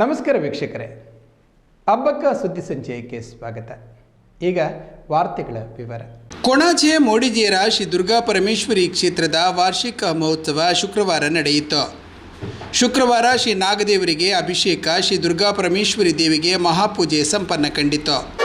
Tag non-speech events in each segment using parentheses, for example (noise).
ನಮಸ್ಕಾರ ವೀಕ್ಷಕರೇ. ಹಬ್ಬಕ್ಕ ಸುದ್ದಿ ಸಂಚಯಕ್ಕೆ ಸ್ವಾಗತ. ಈಗ ವಾರ್ತೆಗಳ ವಿವರ. ಕೊಣಾಜೆ ಮೋಡಿಜಿಯರ ಶ್ರೀ ದುರ್ಗಾ ಪರಮೇಶ್ವರಿ ಕ್ಷೇತ್ರದ ವಾರ್ಷಿಕ ಮಹೋತ್ಸವ ಶುಕ್ರವಾರ ನಡೆಯಿತು. ಶುಕ್ರವಾರ ಶ್ರೀ ನಾಗದೇವರಿಗೆ ಅಭಿಷೇಕ ಶ್ರೀ ದುರ್ಗಾ ಪರಮೇಶ್ವರಿ ದೇವಿಗೆ ಮಹಾಪೂಜೆ ಸಂಪನ್ನ ಕಂಡಿತು.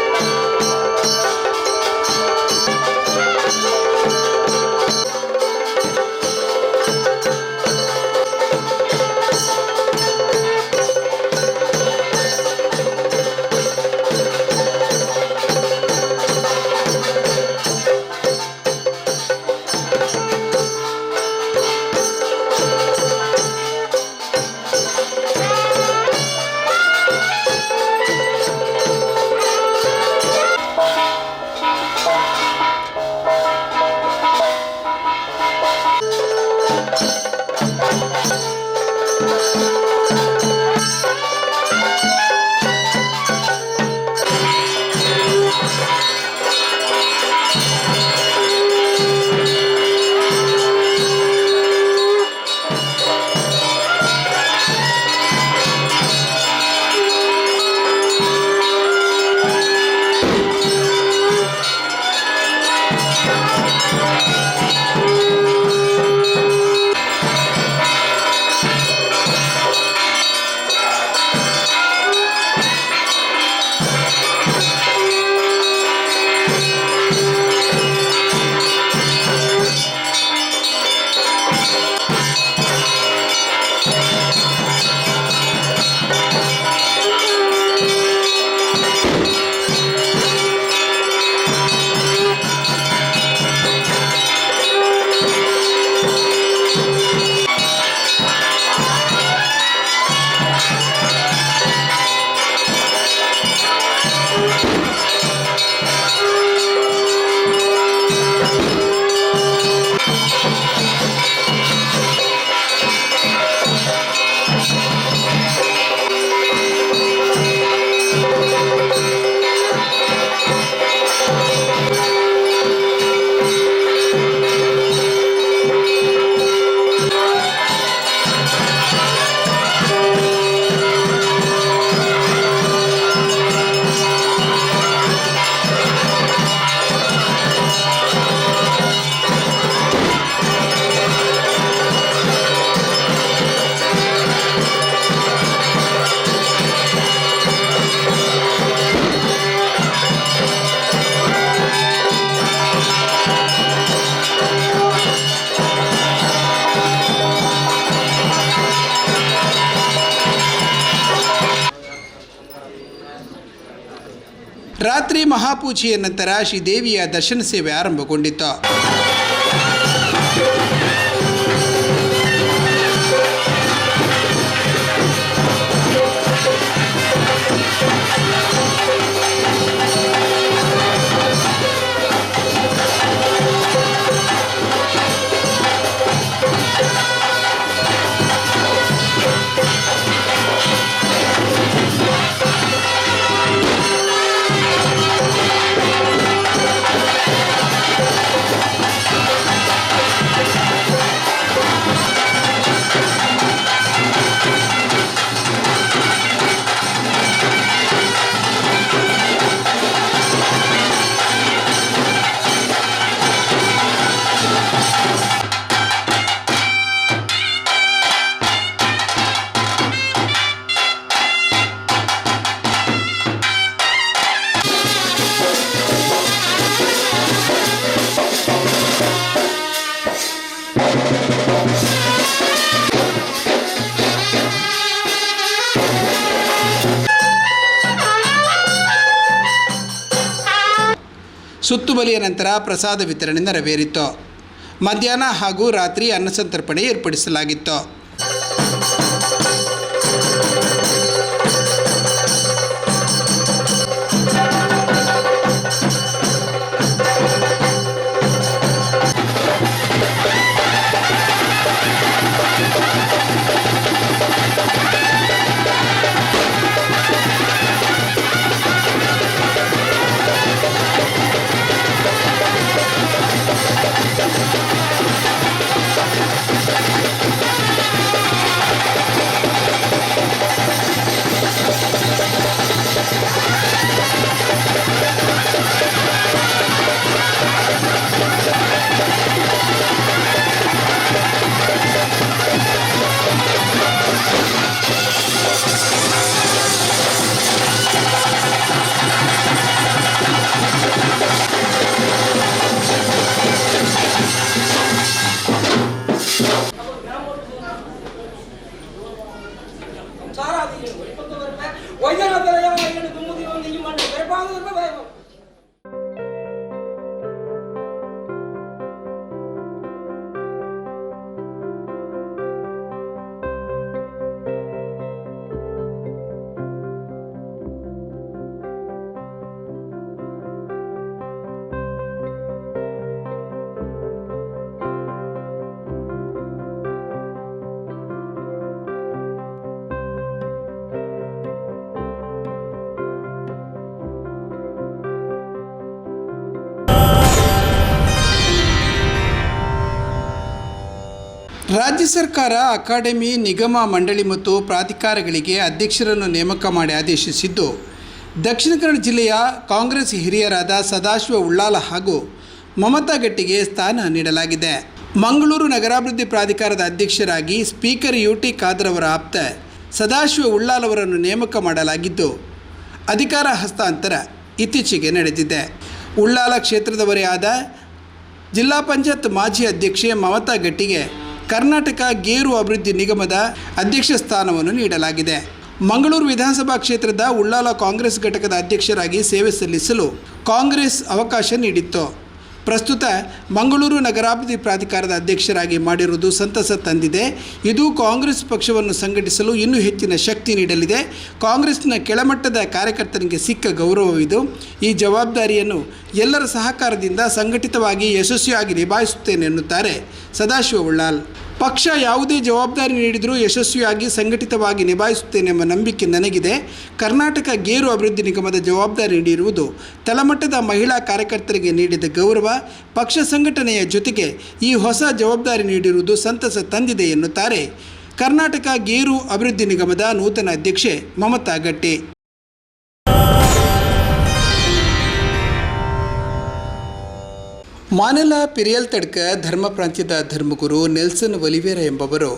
ಮಹಾಪೂಜೆಯ ನಂತರ ಶ್ರೀದೇವಿಯ ದರ್ಶನ ಸೇವೆ ಆರಂಭಗೊಂಡಿತು ಸುತ್ತುಬಲಿಯ ನಂತರ ಪ್ರಸಾದ ವಿತರಣೆ ನೆರವೇರಿತು. ಮಧ್ಯಾಹ್ನ ಹಾಗೂ ರಾತ್ರಿ ಅನ್ನಸಂತರ್ಪಣೆ ಏರ್ಪಡಿಸಲಾಗಿತ್ತು. ರಾಜ್ಯ ಸರ್ಕಾರ, ಅಕಾಡೆಮಿ, ನಿಗಮ, ಮಂಡಳಿ ಮತ್ತು ಪ್ರಾಧಿಕಾರಗಳಿಗೆ ಅಧ್ಯಕ್ಷರನ್ನು ನೇಮಕ ಮಾಡಿ ಆದೇಶಿಸಿದ್ದು, ದಕ್ಷಿಣ ಕನ್ನಡ ಜಿಲ್ಲೆಯ ಕಾಂಗ್ರೆಸ್ ಹಿರಿಯರಾದ ಸದಾಶಿವ ಉಳ್ಳಾಲ ಹಾಗೂ ಮಮತಾ ಗಟ್ಟಿಗೆ ಸ್ಥಾನ ನೀಡಲಾಗಿದೆ. ಮಂಗಳೂರು ನಗರಾಭಿವೃದ್ಧಿ ಪ್ರಾಧಿಕಾರದ ಅಧ್ಯಕ್ಷರಾಗಿ ಸ್ಪೀಕರ್ ಯು ಟಿ ಖಾದರ್ ಅವರ ಆಪ್ತ ಸದಾಶಿವ ಉಳ್ಳಾಲ್ ಅವರನ್ನು ನೇಮಕ ಮಾಡಲಾಗಿದ್ದು, ಅಧಿಕಾರ ಹಸ್ತಾಂತರ ಇತ್ತೀಚೆಗೆ ನಡೆದಿದೆ. ಉಳ್ಳಾಲ ಕ್ಷೇತ್ರದವರೇ ಆದ ಜಿಲ್ಲಾ ಪಂಚಾಯತ್ ಮಾಜಿ ಅಧ್ಯಕ್ಷೆ ಮಮತಾ ಗಟ್ಟಿಗೆ ಕರ್ನಾಟಕ ಗೇರು ಅಭಿವೃದ್ಧಿ ನಿಗಮದ ಅಧ್ಯಕ್ಷ ಸ್ಥಾನವನ್ನು ನೀಡಲಾಗಿದೆ. ಮಂಗಳೂರು ವಿಧಾನಸಭಾ ಕ್ಷೇತ್ರದ ಉಳ್ಳಾಲ ಕಾಂಗ್ರೆಸ್ ಘಟಕದ ಅಧ್ಯಕ್ಷರಾಗಿ ಸೇವೆ ಸಲ್ಲಿಸಲು ಕಾಂಗ್ರೆಸ್ ಅವಕಾಶ ನೀಡಿತ್ತು. ಪ್ರಸ್ತುತ ಮಂಗಳೂರು ನಗರಾಭಿವೃದ್ಧಿ ಪ್ರಾಧಿಕಾರದ ಅಧ್ಯಕ್ಷರಾಗಿ ಮಾಡಿರುವುದು ಸಂತಸ ತಂದಿದೆ. ಇದು ಕಾಂಗ್ರೆಸ್ ಪಕ್ಷವನ್ನು ಸಂಘಟಿಸಲು ಇನ್ನೂ ಹೆಚ್ಚಿನ ಶಕ್ತಿ ನೀಡಲಿದೆ. ಕಾಂಗ್ರೆಸ್ನ ಕೆಳಮಟ್ಟದ ಕಾರ್ಯಕರ್ತನಿಗೆ ಸಿಕ್ಕ ಗೌರವವಿದು. ಈ ಜವಾಬ್ದಾರಿಯನ್ನು ಎಲ್ಲರ ಸಹಕಾರದಿಂದ ಸಂಘಟಿತವಾಗಿ ಯಶಸ್ವಿಯಾಗಿ ನಿಭಾಯಿಸುತ್ತೇನೆ ಎನ್ನುತ್ತಾರೆ ಸದಾಶಿವ ಉಳ್ಳಾಲ್. ಪಕ್ಷ ಯಾವುದೇ ಜವಾಬ್ದಾರಿ ನೀಡಿದರೂ ಯಶಸ್ವಿಯಾಗಿ ಸಂಘಟಿತವಾಗಿ ನಿಭಾಯಿಸುತ್ತೇನೆ ಎಂಬ ನಂಬಿಕೆ ನನಗಿದೆ. ಕರ್ನಾಟಕ ಗೇರು ಅಭಿವೃದ್ಧಿ ನಿಗಮದ ಜವಾಬ್ದಾರಿ ನೀಡಿರುವುದು ತಳಮಟ್ಟದ ಮಹಿಳಾ ಕಾರ್ಯಕರ್ತರಿಗೆ ನೀಡಿದ ಗೌರವ. ಪಕ್ಷ ಸಂಘಟನೆಯ ಜೊತೆಗೆ ಈ ಹೊಸ ಜವಾಬ್ದಾರಿ ನೀಡಿರುವುದು ಸಂತಸ ತಂದಿದೆ ಎನ್ನುತ್ತಾರೆ. ಕರ್ನಾಟಕ ಗೇರು ಅಭಿವೃದ್ಧಿ ನಿಗಮದ ನೂತನ ಅಧ್ಯಕ್ಷೆ ಮಮತಾ ಗಟ್ಟಿ. ಮಾನೆಲ ಪಿರಿಯಲ್ ತಡ್ಕ ಧರ್ಮ ಪ್ರಾಂತ್ಯದ ಧರ್ಮಗುರು ನೆಲ್ಸನ್ ಒಲಿವೇರ ಎಂಬವರು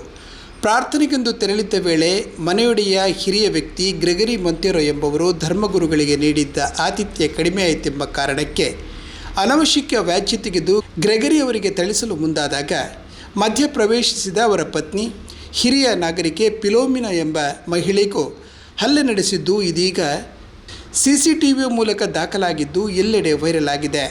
ಪ್ರಾರ್ಥನೆಗೆಂದು ತೆರಳಿದ್ದ ವೇಳೆ ಮನೆಯೊಡೆಯ ಹಿರಿಯ ವ್ಯಕ್ತಿ ಗ್ರೆಗರಿ ಮೊಂತೆರೋ ಎಂಬವರು ಧರ್ಮಗುರುಗಳಿಗೆ ನೀಡಿದ್ದ ಆತಿಥ್ಯ ಕಡಿಮೆ ಆಯಿತೆಂಬ ಕಾರಣಕ್ಕೆ ಅನವಶ್ಯಕ ವ್ಯಾಜ್ಯ ತೆಗೆದು ಗ್ರೆಗರಿ ಅವರಿಗೆ ಥಳಿಸಲು ಮುಂದಾದಾಗ ಮಧ್ಯ ಪ್ರವೇಶಿಸಿದ ಅವರ ಪತ್ನಿ, ಹಿರಿಯ ನಾಗರಿಕೆ ಪಿಲೋಮಿನ ಎಂಬ ಮಹಿಳೆಗೂ ಹಲ್ಲೆ ನಡೆಸಿದ್ದು ಇದೀಗ ಸಿ ಸಿ ಟಿ ವಿ ಮೂಲಕ ದಾಖಲಾಗಿದ್ದು ಎಲ್ಲೆಡೆ ವೈರಲ್ ಆಗಿದೆ.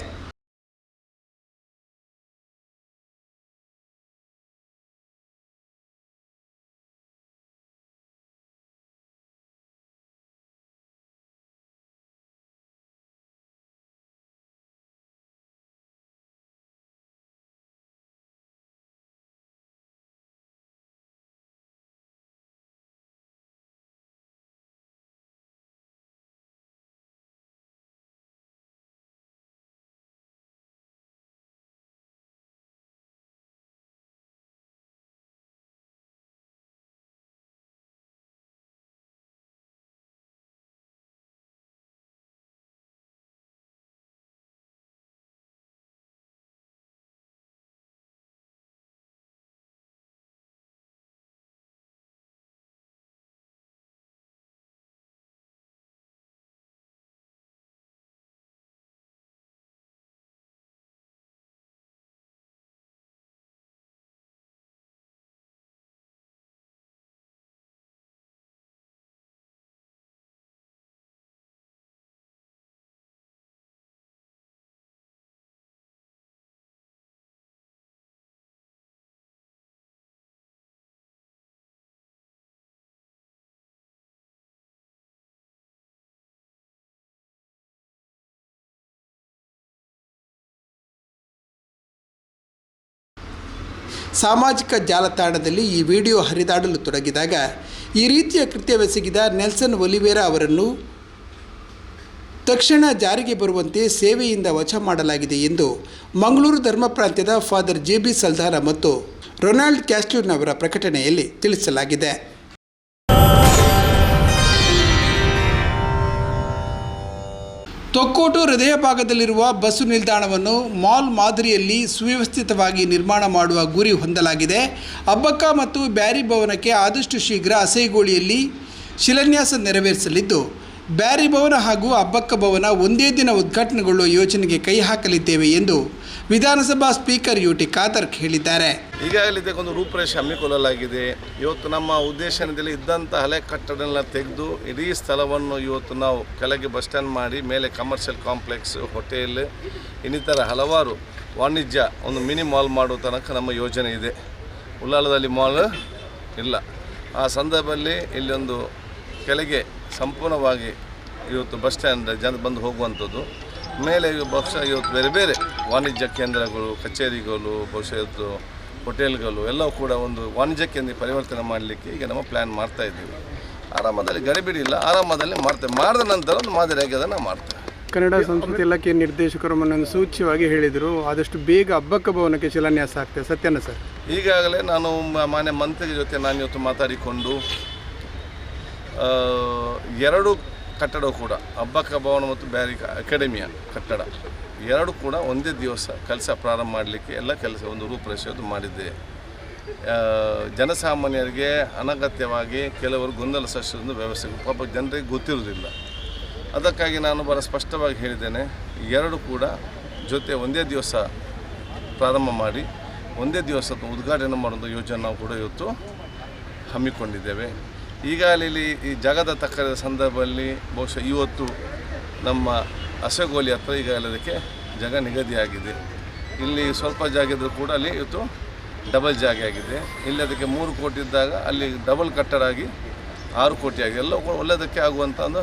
ಸಾಮಾಜಿಕ ಜಾಲತಾಣದಲ್ಲಿ ಈ ವಿಡಿಯೋ ಹರಿದಾಡಲು ತೊಡಗಿದಾಗ ಈ ರೀತಿಯ ಕೃತ್ಯವೆಸಗಿದ ನೆಲ್ಸನ್ ಒಲಿವೇರಾ ಅವರನ್ನು ತಕ್ಷಣ ಜಾರಿಗೆ ಬರುವಂತೆ ಸೇವೆಯಿಂದ ವಚ ಮಾಡಲಾಗಿದೆ ಎಂದು ಮಂಗಳೂರು ಧರ್ಮ ಪ್ರಾಂತ್ಯದ ಫಾದರ್ ಜೆ ಬಿ ಸಲ್ದಾರ ಮತ್ತು ರೊನಾಲ್ಡ್ ಕ್ಯಾಸ್ಟ್ಯೂರ್ನವರ ಪ್ರಕಟಣೆಯಲ್ಲಿ ತಿಳಿಸಲಾಗಿದೆ. ತೊಕ್ಕೋಟು ಹೃದಯ ಭಾಗದಲ್ಲಿರುವ ಬಸ್ಸು ನಿಲ್ದಾಣವನ್ನು ಮಾಲ್ ಮಾದರಿಯಲ್ಲಿ ಸುವ್ಯವಸ್ಥಿತವಾಗಿ ನಿರ್ಮಾಣ ಮಾಡುವ ಗುರಿ ಹೊಂದಲಾಗಿದೆ. ಅಬ್ಬಕ್ಕ ಮತ್ತು ಬ್ಯಾರಿ ಭವನಕ್ಕೆ ಆದಷ್ಟು ಶೀಘ್ರ ಅಸೈಗೋಳಿಯಲ್ಲಿ ಶಿಲಾನ್ಯಾಸ ನೆರವೇರಿಸಲಿದ್ದು ಬ್ಯಾರಿ ಭವನ ಹಾಗೂ ಅಬ್ಬಕ್ಕ ಭವನ ಒಂದೇ ದಿನ ಉದ್ಘಾಟನೆಗೊಳ್ಳುವ ಯೋಜನೆಗೆ ಕೈ ಹಾಕಲಿದ್ದೇವೆ ಎಂದು ವಿಧಾನಸಭಾ ಸ್ಪೀಕರ್ ಯು ಟಿ ಖಾದರ್ ಹೇಳಿದ್ದಾರೆ. ಈಗಾಗಲೇ ಇದಕ್ಕೊಂದು ರೂಪರೇಷೆ ಹಮ್ಮಿಕೊಳ್ಳಲಾಗಿದೆ. ಇವತ್ತು ನಮ್ಮ ಉದ್ದೇಶದಲ್ಲಿ ಇದ್ದಂಥ ಹಳೆ ಕಟ್ಟಡ ತೆಗೆದು ಇಡೀ ಸ್ಥಳವನ್ನು ಇವತ್ತು ನಾವು ಕೆಳಗೆ ಬಸ್ ಸ್ಟ್ಯಾಂಡ್ ಮಾಡಿ, ಮೇಲೆ ಕಮರ್ಷಿಯಲ್ ಕಾಂಪ್ಲೆಕ್ಸ್, ಹೋಟೆಲ್, ಇನ್ನಿತರ ಹಲವಾರು ವಾಣಿಜ್ಯ ಒಂದು ಮಿನಿ ಮಾಲ್ ಮಾಡುವ ತನಕ ನಮ್ಮ ಯೋಜನೆ ಇದೆ. ಉಳ್ಳಾಲದಲ್ಲಿ ಮಾಲ್ ಇಲ್ಲ. ಆ ಸಂದರ್ಭದಲ್ಲಿ ಇಲ್ಲೊಂದು ಕೆಳಗೆ ಸಂಪೂರ್ಣವಾಗಿ ಇವತ್ತು ಬಸ್ ಸ್ಟ್ಯಾಂಡ್ ಜನ ಬಂದು ಹೋಗುವಂಥದ್ದು. ಮೇಲೆ ಬಹುಶಃ ಇವತ್ತು ಬೇರೆ ಬೇರೆ ವಾಣಿಜ್ಯ ಕೇಂದ್ರಗಳು ಕಚೇರಿಗಳು ಬಹುಶಃ ಇವತ್ತು ಹೋಟೆಲ್ಗಳು ಎಲ್ಲವೂ ಕೂಡ ಒಂದು ವಾಣಿಜ್ಯ ಕೇಂದ್ರ ಪರಿವರ್ತನೆ ಮಾಡಲಿಕ್ಕೆ ಈಗ ನಮ್ಮ ಪ್ಲ್ಯಾನ್ ಮಾಡ್ತಾ ಇದ್ದೀವಿ. ಆರಾಮದಲ್ಲಿ ಗಡಿಬಿಡಿ ಇಲ್ಲ ಆರಾಮದಲ್ಲಿ ಮಾಡ್ತೇವೆ. ಮಾಡಿದ ನಂತರ ಒಂದು ಮಾದರಿಯಾಗಿ ಅದನ್ನು ಮಾಡ್ತೇವೆ. ಕನ್ನಡ ಸಂಸ್ಕೃತಿ ಇಲಾಖೆಯ ನಿರ್ದೇಶಕರು ಮೊನ್ನೊಂದು ಸೂಚ್ಯವಾಗಿ ಹೇಳಿದರು ಆದಷ್ಟು ಬೇಗ ಹಬ್ಬಕ್ಕ ಭವನಕ್ಕೆ ಶಿಲಾನ್ಯಾಸ ಆಗ್ತದೆ. ಸತ್ಯನ ಸರ್? ಈಗಾಗಲೇ ನಾನು ಮಾನ್ಯ ಮಂತ್ರಿ ಜೊತೆ ನಾನು ಇವತ್ತು ಮಾತಾಡಿಕೊಂಡು ಎರಡು ಕಟ್ಟಡ ಕೂಡ ಅಬ್ಬಕ್ಕ ಭವನ ಮತ್ತು ಬ್ಯಾರಿ ಅಕಾಡೆಮಿಯ ಕಟ್ಟಡ. ಎರಡು ಕೂಡ ಒಂದೇ ದಿವಸ ಕೆಲಸ ಪ್ರಾರಂಭ ಮಾಡಲಿಕ್ಕೆ ಎಲ್ಲ ಕೆಲಸ ಒಂದು ರೂಪುರೇಷೆದು ಮಾಡಿದ್ದೆ. ಜನಸಾಮಾನ್ಯರಿಗೆ ಅನಗತ್ಯವಾಗಿ ಕೆಲವರು ಗೊಂದಲ ಸೃಷ್ಟಿಸಿದ ವ್ಯವಸ್ಥೆ ಪಾಪ ಜನರಿಗೆ ಗೊತ್ತಿರುವುದಿಲ್ಲ. ಅದಕ್ಕಾಗಿ ನಾನು ಬಹಳ ಸ್ಪಷ್ಟವಾಗಿ ಹೇಳಿದ್ದೇನೆ, ಎರಡು ಕೂಡ ಜೊತೆ ಒಂದೇ ದಿವಸ ಪ್ರಾರಂಭ ಮಾಡಿ, ಒಂದೇ ದಿವಸ ಉದ್ಘಾಟನೆ ಮಾಡುವಂಥ ಯೋಜನೆ ನಾವು ಕೂಡ ಇವತ್ತು ಹಮ್ಮಿಕೊಂಡಿದ್ದೇವೆ. ಈಗಾಗಲೇ ಇಲ್ಲಿ ಈ ಜಾಗದ ತಕ್ಕದ ಸಂದರ್ಭದಲ್ಲಿ ಬಹುಶಃ ಇವತ್ತು ನಮ್ಮ ಅಸಗೋಲಿ ಹತ್ರ ಈಗಾಗಲೇ ಅದಕ್ಕೆ ಜಾಗ ನಿಗದಿಯಾಗಿದೆ. ಇಲ್ಲಿ ಸ್ವಲ್ಪ ಜಾಗ ಇದ್ದರೂ ಕೂಡ ಅಲ್ಲಿ ಇವತ್ತು ಡಬಲ್ ಜಾಗ ಆಗಿದೆ. ಇಲ್ಲಿ ಅದಕ್ಕೆ ಮೂರು ಕೋಟಿ ಇದ್ದಾಗ ಅಲ್ಲಿ ಡಬಲ್ ಕಟ್ಟಡ ಆಗಿ ಆರು ಕೋಟಿ ಆಗಿದೆ. ಎಲ್ಲ ಒಳ್ಳೆಯದಕ್ಕೆ ಆಗುವಂಥ ಒಂದು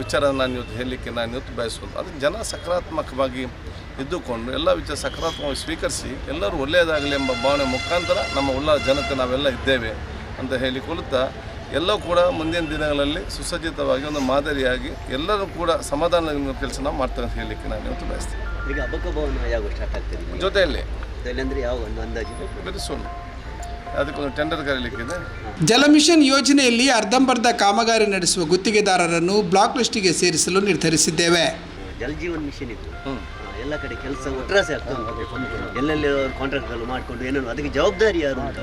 ವಿಚಾರ ನಾನು ಇವತ್ತು ಹೇಳಲಿಕ್ಕೆ ನಾನು ಇವತ್ತು ಬಯಸೋದು ಅದಕ್ಕೆ ಜನ ಸಕಾರಾತ್ಮಕವಾಗಿ ಇದ್ದುಕೊಂಡು ಎಲ್ಲ ವಿಚಾರ ಸಕಾರಾತ್ಮಕವಾಗಿ ಸ್ವೀಕರಿಸಿ ಎಲ್ಲರೂ ಒಳ್ಳೆಯದಾಗಲಿ ಎಂಬ ಭಾವನೆ ಮುಖಾಂತರ ನಮ್ಮ ಉಲ್ಲ ಜನತೆ ನಾವೆಲ್ಲ ಇದ್ದೇವೆ. ಅಂತ ಹೇಳಿಕೊಳ್ಳುತ್ತಾ ಎಲ್ಲವೂ ಕೂಡ ಮುಂದಿನ ದಿನಗಳಲ್ಲಿ ಸುಸಜ್ಜಿತವಾಗಿ ಒಂದು ಮಾದರಿಯಾಗಿ ಎಲ್ಲರೂ ಕೂಡ ಸಮಾಧಾನ ಕೆಲಸ ನಾವು ಮಾಡ್ತಾರೆ ಅಂತ ಹೇಳಲಿಕ್ಕೆ ನಾನು ಇವತ್ತು ಬಯಸ್ತೇನೆ. ಈಗ ಅಬ್ಬಕ್ಕ ಭವನ ಯಾವಾಗ ಸ್ಟಾರ್ಟ್ ಆಗ್ತದೆ ಜೊತೆಯಲ್ಲಿ. ಯಾವ ಒಂದು ಅಂದಾಜು? ಅದಕ್ಕೊಂದು ಟೆಂಡರ್ ಕರೀಲಿಕ್ಕಿದೆ. ಜಲಮಿಷನ್ ಯೋಜನೆಯಲ್ಲಿ ಅರ್ಧಂಬರ್ಧ ಕಾಮಗಾರಿ ನಡೆಸುವ ಗುತ್ತಿಗೆದಾರರನ್ನು ಬ್ಲಾಕ್ ಲಿಸ್ಟಿಗೆ ಸೇರಿಸಲು ನಿರ್ಧರಿಸಿದ್ದೇವೆ. ಜಲಜೀವನ್ ಮಿಷನ್ ಇದು ಎಲ್ಲ ಕಡೆ ಕೆಲಸ ಒಟ್ರಾಸೆ ಆಗ್ತಾ ಉಂಟು. ಎಲ್ಲೆಲ್ಲಿ ಕಾಂಟ್ರಾಕ್ಟ್ಗಳು ಮಾಡಿಕೊಂಡು ಏನೇನು ಅದಕ್ಕೆ ಜವಾಬ್ದಾರಿ ಯಾರು ಅಂತ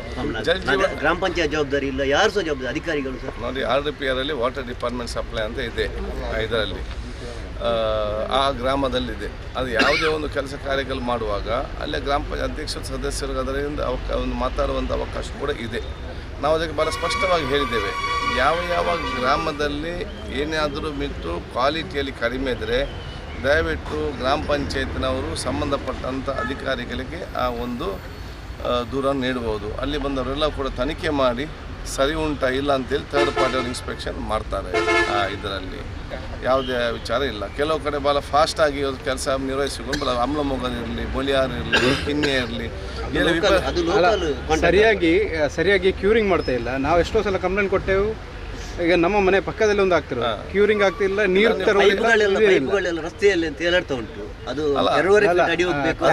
ಗ್ರಾಮ ಪಂಚಾಯತ್ ಜವಾಬ್ದಾರಿ ಇಲ್ಲ ಯಾರು ಸಹ ಜವಾಬ್ದಾರಿ ಅಧಿಕಾರಿಗಳು ಸಹ? ನೋಡಿ ಆರ್ ಡಿ ಪಿ ಆರಲ್ಲಿ ವಾಟರ್ ಡಿಪಾರ್ಟ್ಮೆಂಟ್ ಸಪ್ಲೈ ಅಂತ ಇದೆ ಇದರಲ್ಲಿ. ಆ, ಗ್ರಾಮದಲ್ಲಿದೆ. ಅದು ಯಾವುದೇ ಒಂದು ಕೆಲಸ ಕಾರ್ಯಗಳು ಮಾಡುವಾಗ ಅಲ್ಲೇ ಗ್ರಾಮ ಪಂಚಾಯತ್ ಅಧ್ಯಕ್ಷ ಸದಸ್ಯರು ಅದರಿಂದ ಅವಕ ಒಂದು ಮಾತಾಡುವಂಥ ಅವಕಾಶ ಕೂಡ ಇದೆ. ನಾವು ಅದಕ್ಕೆ ಭಾಳ ಸ್ಪಷ್ಟವಾಗಿ ಹೇಳಿದ್ದೇವೆ ಯಾವ ಯಾವ ಗ್ರಾಮದಲ್ಲಿ ಏನಾದರೂ ಮಿತ್ತು ಕ್ವಾಲಿಟಿಯಲ್ಲಿ ಕಡಿಮೆ ಇದ್ದರೆ ದಯವಿಟ್ಟು ಗ್ರಾಮ ಪಂಚಾಯತ್ನವರು ಸಂಬಂಧಪಟ್ಟಂಥ ಅಧಿಕಾರಿಗಳಿಗೆ ಆ ಒಂದು ದೂರನ್ನು ದೂರ ನೀಡ್ಬೋದು ಅಲ್ಲಿ ಬಂದವರೆಲ್ಲ ಕೂಡ ತನಿಖೆ ಮಾಡಿ ಸರಿ ಉಂಟಾ ಇಲ್ಲ ಅಂತೇಳಿ ಥರ್ಡ್ ಪಾರ್ಟಿ ಅವ್ರು ಇನ್ಸ್ಪೆಕ್ಷನ್ ಮಾಡ್ತಾರೆ ಆ ಇದರಲ್ಲಿ. ಯಾವುದೇ ವಿಚಾರ ಇಲ್ಲ. ಕೆಲವು ಕಡೆ ಭಾಳ ಫಾಸ್ಟಾಗಿ ಕೆಲಸ ನಿರ್ವಹಿಸಿಕೊಂಡು ಅಮ್ಲ ಇರಲಿ ಬೊಲಿಯಾರ್ ಇರಲಿ ಕಿನ್ನೆ ಇರಲಿ ಸರಿಯಾಗಿ ಸರಿಯಾಗಿ ಕ್ಯೂರಿಂಗ್ ಮಾಡ್ತಾ ಇಲ್ಲ. ನಾವು ಎಷ್ಟೋ ಸಲ ಕಂಪ್ಲೇಂಟ್ ಕೊಟ್ಟೆವು. ಈಗ ನಮ್ಮ ಮನೆ ಪಕ್ಕದಲ್ಲಿ ಒಂದು ಆಗ್ತಿರೋ ಕ್ಯೂರಿಂಗ್ ಆಗ್ತಿಲ್ಲ ನೀರು ಪೈಪ್ಗಳೆಲ್ಲ ರಸ್ತೆಯಲ್ಲಿ ಅಂತ ತೇಲಾಡ್ತಾ ಉಂಟು. ಅದು ಎರಡೂವರೆ ಫೀಟ್ ಅಡಿ ಹೋಗ್ಬೇಕು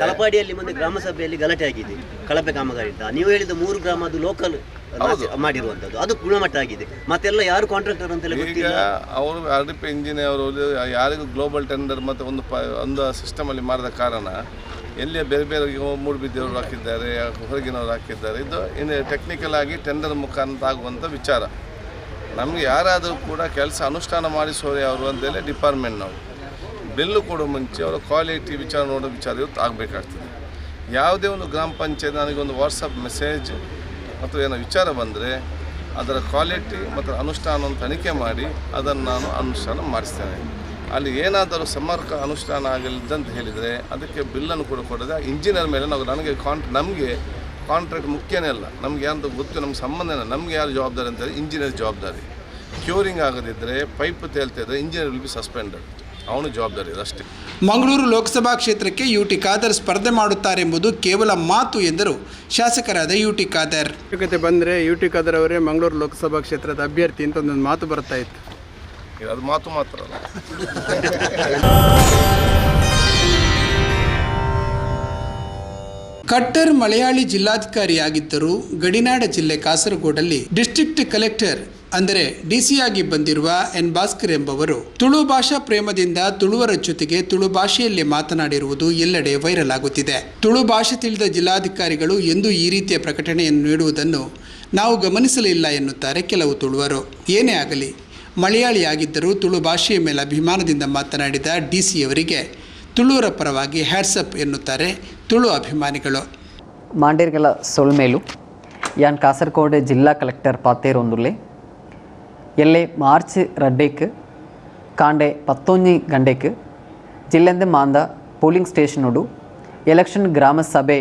ತಲಪಾಡಿಯಲ್ಲಿ ಮೊನ್ನೆ ಗ್ರಾಮ ಸಭೆಯಲ್ಲಿ ಗಲಾಟೆ ಆಗಿದೆ ಕಳಪೆ ಕಾಮಗಾರಿ ಅಂತ ನೀವು ಹೇಳಿದ ಮೂರು ಗ್ರಾಮ ಅದು ಲೋಕಲ್ ಮಾಡಿರುವಂತದ್ದು ಅದು ಗುಣಮಟ್ಟ ಆಗಿದೆ. ಮತ್ತೆಲ್ಲ ಯಾರು ಕಾಂಟ್ರಾಕ್ಟರ್ ಅಂತ ಈಗ ಅವರು ಆರ್ ಡಿ ಪಿ ಇಂಜಿನಿಯರ್ ಅವರು ಯಾರಿಗೂ ಗ್ಲೋಬಲ್ ಟೆಂಡರ್ ಮತ್ತೆ ಒಂದು ಒಂದು ಸಿಸ್ಟಮ್ ಅಲ್ಲಿ ಮಾಡಿದ ಕಾರಣ ಎಲ್ಲಿ ಬೇರೆ ಬೇರೆ ಮೂರು ಮೂಡುಬಿದ್ದೆಯವರು ಹಾಕಿದ್ದಾರೆ, ಹೊರಗಿನವರು ಹಾಕಿದ್ದಾರೆ. ಇದು ಇನ್ನು ಟೆಕ್ನಿಕಲ್ ಆಗಿ ಟೆಂಡರ್ ಮುಖಾಂತರ ಆಗುವಂಥ ವಿಚಾರ. ನಮಗೆ ಯಾರಾದರೂ ಕೂಡ ಕೆಲಸ ಅನುಷ್ಠಾನ ಮಾಡಿಸೋರು ಅವರು ಅಂತೇಳಿ ಡಿಪಾರ್ಟ್ಮೆಂಟ್ನವರು ಬಿಲ್ಲು ಕೊಡೋ ಮುಂಚೆ ಅವರ ಕ್ವಾಲಿಟಿ ವಿಚಾರ ನೋಡೋ ವಿಚಾರ ಇವತ್ತು ಆಗಬೇಕಾಗ್ತದೆ. ಯಾವುದೇ ಒಂದು ಗ್ರಾಮ ಪಂಚಾಯತ್ ನನಗೊಂದು ವಾಟ್ಸಪ್ ಮೆಸೇಜ್ ಅಥವಾ ಏನೋ ವಿಚಾರ ಬಂದರೆ ಅದರ ಕ್ವಾಲಿಟಿ ಮತ್ತು ಅನುಷ್ಠಾನವನ್ನು ತನಿಖೆ ಮಾಡಿ ಅದನ್ನು ನಾನು ಅನುಷ್ಠಾನ ಮಾಡಿಸ್ತೇನೆ. ಅಲ್ಲಿ ಏನಾದರೂ ಸಮರ್ಕ ಅನುಷ್ಠಾನ ಆಗಲಿದ್ದಂತ ಹೇಳಿದರೆ ಅದಕ್ಕೆ ಬಿಲ್ಲನ್ನು ಕೂಡ ಕೊಡದೆ ಇಂಜಿನಿಯರ್ ಮೇಲೆ ನಾವು ನನಗೆ ಕಾಂಟ್ ನಮಗೆ ಕಾಂಟ್ರಾಕ್ಟ್ ಮುಖ್ಯನೇ ಅಲ್ಲ. ನಮಗೆ ಯಾರು ಗೊತ್ತು ನಮ್ಗೆ ಸಂಬಂಧನೇ ನಮಗೆ ಯಾರು ಜವಾಬ್ದಾರಿ ಅಂತ ಇಂಜಿನಿಯರ್ ಜವಾಬ್ದಾರಿ. ಕ್ಯೂರಿಂಗ್ ಆಗದಿದ್ದರೆ ಪೈಪ್ ತೇಲ್ತಾ ಇದ್ದರೆ ಇಂಜಿನಿಯರ್ ವಿಲ್ ಬಿ ಸಸ್ಪೆಂಡೆಡ್ ಅವನು ಜವಾಬ್ದಾರಿ ಇದೆ ಅಷ್ಟೇ. ಮಂಗಳೂರು ಲೋಕಸಭಾ ಕ್ಷೇತ್ರಕ್ಕೆ ಯು ಟಿ ಖಾದರ್ ಸ್ಪರ್ಧೆ ಮಾಡುತ್ತಾರೆಂಬುದು ಕೇವಲ ಮಾತು ಎಂದರು ಶಾಸಕರಾದ ಯು ಟಿ ಖಾದರ್. ಬಂದರೆ ಯು ಟಿ ಖಾದರ್ ಅವರೇ ಮಂಗಳೂರು ಲೋಕಸಭಾ ಕ್ಷೇತ್ರದ ಅಭ್ಯರ್ಥಿ ಅಂತ ಒಂದೊಂದು ಮಾತು ಬರ್ತಾ ಇತ್ತು. ಇದು ಅದು ಮಾತು ಮಾತ್ರ ಕಟ್ಟರ್ ಮಲಯಾಳಿ ಜಿಲ್ಲಾಧಿಕಾರಿಯಾಗಿದ್ದರೂ ಗಡಿನಾಡ ಜಿಲ್ಲೆ ಕಾಸರಗೋಡಲ್ಲಿ ಡಿಸ್ಟ್ರಿಕ್ಟ್ ಕಲೆಕ್ಟರ್ ಅಂದರೆ ಡಿಸಿಯಾಗಿ ಬಂದಿರುವ ಎನ್ ಭಾಸ್ಕರ್ ಎಂಬವರು ತುಳು ಭಾಷಾ ಪ್ರೇಮದಿಂದ ತುಳುವರ ಜೊತೆಗೆ ತುಳು ಭಾಷೆಯಲ್ಲಿ ಮಾತನಾಡಿರುವುದು ಎಲ್ಲೆಡೆ ವೈರಲ್ ಆಗುತ್ತಿದೆ. ತುಳು ಭಾಷೆ ತಿಳಿದ ಜಿಲ್ಲಾಧಿಕಾರಿಗಳು ಎಂದೂ ಈ ರೀತಿಯ ಪ್ರಕಟಣೆಯನ್ನು ನೀಡುವುದನ್ನು ನಾವು ಗಮನಿಸಲಿಲ್ಲ ಎನ್ನುತ್ತಾರೆ ಕೆಲವು ತುಳುವರು. ಏನೇ ಆಗಲಿ ಮಲಯಾಳಿಯಾಗಿದ್ದರೂ ತುಳು ಭಾಷೆಯ ಮೇಲೆ ಅಭಿಮಾನದಿಂದ ಮಾತನಾಡಿದ ಡಿಸಿಯವರಿಗೆ ತುಳುವರ ಪರವಾಗಿ ಹ್ಯಾಟ್ಸಪ್ ಎನ್ನುತ್ತಾರೆ ತುಳು ಅಭಿಮಾನಿಗಳು. ಮಾಂಡೇರ್ಗಳ ಸೊಳ್ಮೇಲು, ಯಾನ್ ಕಾಸರಗೋಡು ಜಿಲ್ಲಾ ಕಲೆಕ್ಟರ್ ಪಾತೇರೊಂದುಲ್ಲೆ, ಎಲ್ಲೆ ಮಾರ್ಚ್ ರಡ್ಡೇಕ್, ಕಾಂಡೆ ಪತ್ತೊಂಜಿ ಗಂಡೆಕ್, ಜಿಲ್ಲೆಂದ ಮಾಂದ ಪೋಲಿಂಗ್ ಸ್ಟೇಷನುಡು ಎಲೆಕ್ಷನ್ ಗ್ರಾಮ ಸಭೆ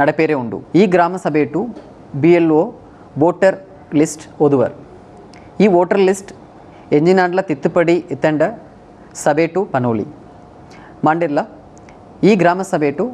ನಡಪೇರೆ ಉಂಡು. ಈ ಗ್ರಾಮ ಸಭೆಟು B L O voter list ಓದುವರ್. ಈ ವೋಟರ್ ಲಿಸ್ಟ್ ಎಂಜಿನಾಡ್ಲ ತಿತ್ತುಪಡಿ ಇತ್ತಂಡ ಸಭೆಟು ಪನೋಲಿ. ಮಾಂಡಿರ್ಲ, ಈ ಗ್ರಾಮ ಸಭೆಟು